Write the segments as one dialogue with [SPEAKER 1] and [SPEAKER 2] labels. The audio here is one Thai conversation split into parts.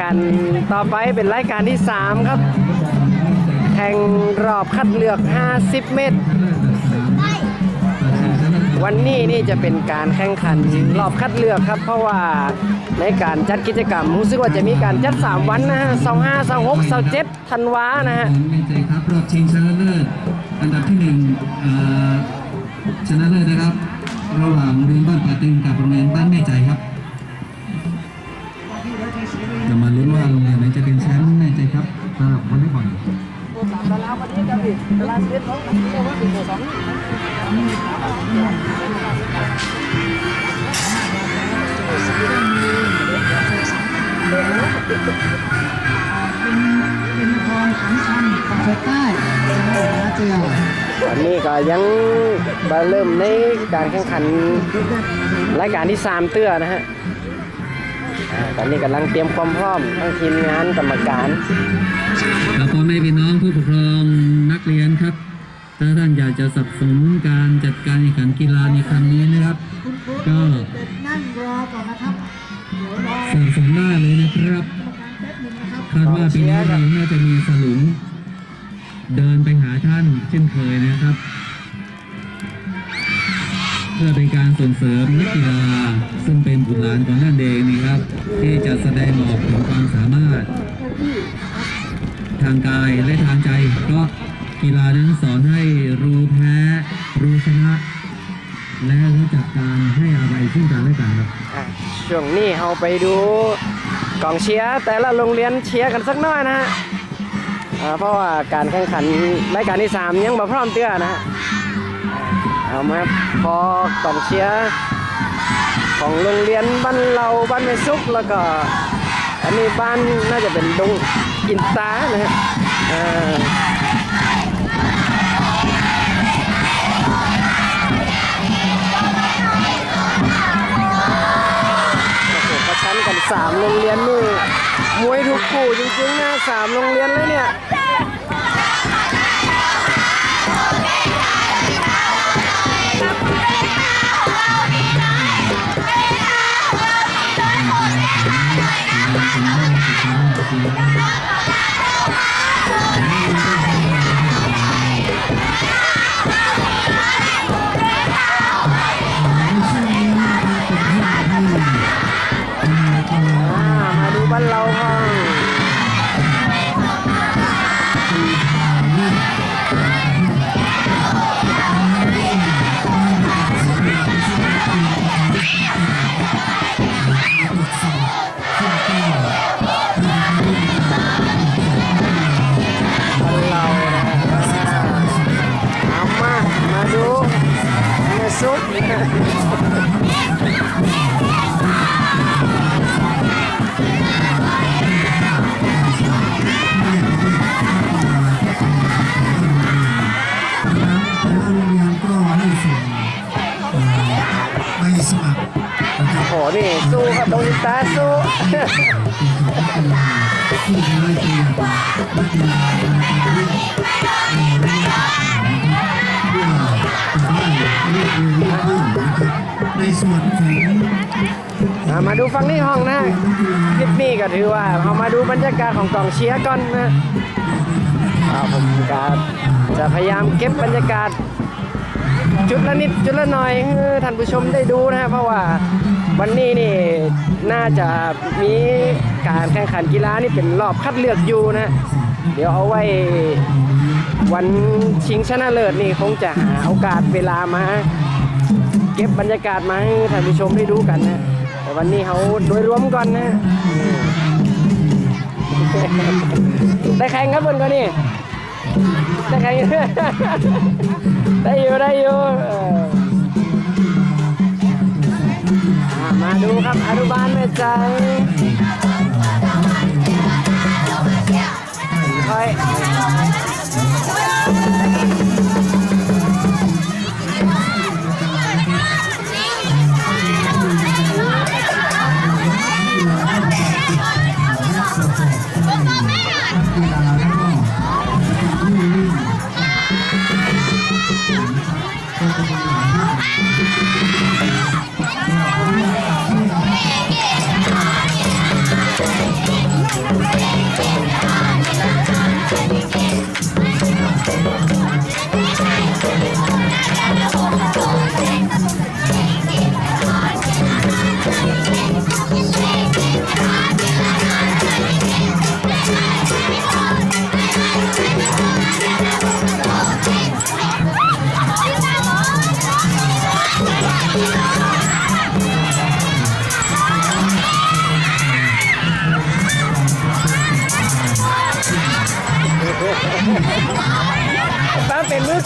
[SPEAKER 1] การต่อไปเป็นรายการที่ 3 ครับ แข่งรอบคัดเลือก 50 เมตร วันนี้นี่จะเป็นการแข่งขันรอบคัดเลือกครับ เพราะว่าในการจัดกิจกรรมรู้สึกว่าจะมีการจัด 3 วันนะฮะ25 26 27ธันวานะฮะ
[SPEAKER 2] ของแม่ใจครับรอบชิงชนะเลิศอันดับที่หนึ่งเอ่อชนะเลิศนะครับ ระหว่างโรงเรียนบ้านป่าตึงกับโรงเรียนบ้านแม่ใจครับ เป็น
[SPEAKER 3] นครขันชันฝั่งใต้นะเจียว
[SPEAKER 1] วันนี้ก็ยังมาเริ่มในการแข่งขันรายการที่3เตื้อนะฮะ ตอนนี้กำลังเตรียมความพร้อมทั้งทีมงานกรรมการ
[SPEAKER 2] ครับพ่อแม่พี่น้องผู้ปกครองนักเรียนครับ ถ้าท่านอยากจะสนับสนุนการจัดการแข่งขันกีฬาในครั้งนี้นะครับ ก็
[SPEAKER 3] นั่งรอก่อนนะครับเดี๋ยวรอ
[SPEAKER 2] สนับสนุนได้เลยนะครับ
[SPEAKER 3] คา
[SPEAKER 2] ดว่าปีนี้เราน่าจะมีสลุงเดินไปหาท่านเช่นเคยนะครับ พื่อเป็นการส่งเสริมนักกีฬาซึ่งเป็นบุตรหลานของท่านเองนี่ครับ ที่จะแสดงออกถึงความสามารถ ทางกายและทางใจเพราะกีฬานั้นสอนให้รู้แพ้รู้ชนะ และรู้จักการให้อะไรซึ่งกันและกันครับ
[SPEAKER 1] อะช่วงนี้เราไปดูกองเชียร์แต่ละโรงเรียนเชียร์กันสักหน่อยนะฮะอ่าเพราะว่าการแข่งขันรายการที่ 3 ยังมาพร้อมเตื้อนะฮะ เอามาพอกองเชียร์ของโรงเรียนบ้านเราบ้านแม่ซุกแล้วก็ อันนี้บ้านน่าจะเป็นดงอินตานะฮะอ่าโอ้โหประชันกันสามโรงเรียนนี่มวยถูกคู่จริงๆนะสามโรงเรียนเลยเนี่ย
[SPEAKER 3] ก็ให้ส่งเอ่อใบสมัครนะครับ
[SPEAKER 1] โหนี่สู้กับดงอินตาสู้
[SPEAKER 3] ที่ได้เตรียมนักกีฬาในการวิ่งเรื่องเรื่อจะได้เรียกเรียนวิ่งนะครับในส่วนของ
[SPEAKER 1] อ่ามาดูฝั่งนี้ห้องนะคลิปนี้ก็ถือว่าเอามาดูบรรยากาศของกองเชียร์ก่อนนะอ่าผมก็จะพยายามเก็บบรรยากาศ จุดละนิดจุดละหน่อยให้ท่านผู้ชมได้ดูนะฮะเพราะว่าวันนี้นี่น่าจะมีการแข่งขันกีฬานี่เป็นรอบคัดเลือกอยู่นะ เดี๋ยวเอาไว้วันชิงชนะเลิศนี่คงจะหาโอกาสเวลามา เก็บบรรยากาศมาให้ท่านผู้ชมได้ดูกันนะ แต่วันนี้เขาโดยรวมก่อนนะ ได้แข่งครับเพื่อนก็นี่ ได้ไง ได้อยู่ได้อยู่มาดูครับอนุบาลแม่ใจคอย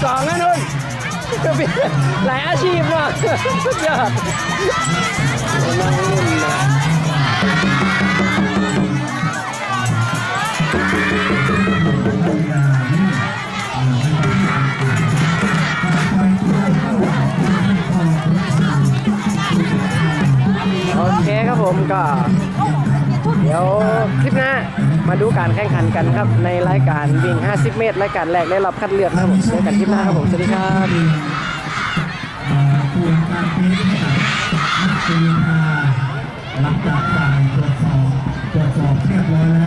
[SPEAKER 3] หลายอาชีพเนาะสุดยอดนั่งมุ่นนะโอเคครับผมก็ เดี๋ยวคลิปหน้า มาดูการแข่งขันกันครับ ในรายการวิ่ง 50 เมตร รายการแรกได้รับคัดเลือกครับผมเจอกันคลิปหน้าครับผมสวัสดีครับ
[SPEAKER 2] การเทสให้กับนักเรียนหลังจากการตรวจสอบตรวจสอบเรียบร้อยแล้ว